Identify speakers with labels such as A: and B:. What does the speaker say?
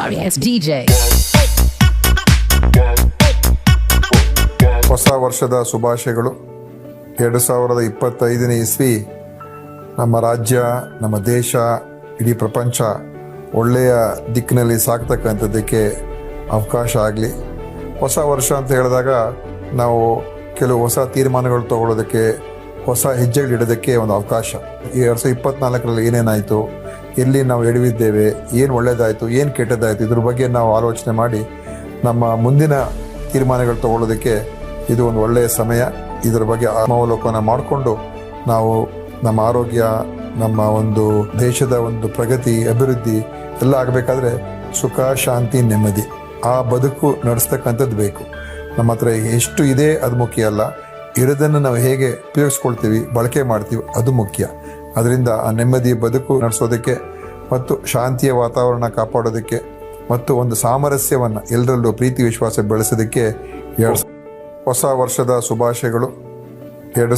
A: as DJ.
B: ಹೊಸ ವರ್ಷದ ಶುಭಾಶಯಗಳು. ಎರಡು ಸಾವಿರದ ಇಪ್ಪತ್ತೈದನೇ ಇಸ್ವಿ ನಮ್ಮ ರಾಜ್ಯ ನಮ್ಮ ದೇಶ ಇಡೀ ಪ್ರಪಂಚ ಒಳ್ಳೆಯ ದಿಕ್ಕಿನಲ್ಲಿ ಸಾಕ್ತಕ್ಕಂಥದ್ದಕ್ಕೆ ಅವಕಾಶ ಆಗಲಿ. ಹೊಸ ವರ್ಷ ಅಂತ ಹೇಳಿದಾಗ ನಾವು ಕೆಲವು ಹೊಸ ತೀರ್ಮಾನಗಳು ತಗೊಳ್ಳೋದಕ್ಕೆ ಹೊಸ ಹೆಜ್ಜೆಗಳಿಡೋದಕ್ಕೆ ಒಂದು ಅವಕಾಶ. ಈ ಎರಡು ಸಾವಿರದ ಇಪ್ಪತ್ನಾಲ್ಕರಲ್ಲಿ ಏನೇನಾಯಿತು ಎಲ್ಲಿ ನಾವು ಎಡವಿದ್ದೇವೆ ಏನು ಒಳ್ಳೆಯದಾಯಿತು ಏನು ಕೆಟ್ಟದ್ದಾಯಿತು ಇದ್ರ ಬಗ್ಗೆ ನಾವು ಆಲೋಚನೆ ಮಾಡಿ ನಮ್ಮ ಮುಂದಿನ ತೀರ್ಮಾನಗಳು ತಗೊಳ್ಳೋದಕ್ಕೆ ಇದು ಒಂದು ಒಳ್ಳೆಯ ಸಮಯ. ಇದರ ಬಗ್ಗೆ ಆತ್ಮಾವಲೋಕನ ಮಾಡಿಕೊಂಡು ನಾವು ನಮ್ಮ ಆರೋಗ್ಯ, ನಮ್ಮ ಒಂದು ದೇಶದ ಒಂದು ಪ್ರಗತಿ, ಅಭಿವೃದ್ಧಿ ಎಲ್ಲ ಆಗಬೇಕಾದ್ರೆ ಸುಖ, ಶಾಂತಿ, ನೆಮ್ಮದಿ. ಆ ಬದುಕು ನಡೆಸ್ತಕ್ಕಂಥದ್ದು ಬೇಕು. ನಮ್ಮ ಹತ್ರ ಎಷ್ಟು ಇದೆ ಅದು ಮುಖ್ಯ ಅಲ್ಲ. ಇರೋದನ್ನು ನಾವು ಹೇಗೆ ಉಪಯೋಗಿಸ್ಕೊಳ್ತೀವಿ, ಬಳಕೆ ಮಾಡ್ತೀವಿ, ಅದು ಮುಖ್ಯ. ಅದರಿಂದ ಆ ನೆಮ್ಮದಿಯ ಬದುಕು ನಡೆಸೋದಕ್ಕೆ ಮತ್ತು ಶಾಂತಿಯ ವಾತಾವರಣ ಕಾಪಾಡೋದಕ್ಕೆ ಮತ್ತು ಒಂದು ಸಾಮರಸ್ಯವನ್ನು ಎಲ್ಲರಲ್ಲೂ ಪ್ರೀತಿ ವಿಶ್ವಾಸ ಬೆಳೆಸೋದಕ್ಕೆ ಎರಡು ಹೊಸ ವರ್ಷದ ಶುಭಾಶಯಗಳು. ಎರಡು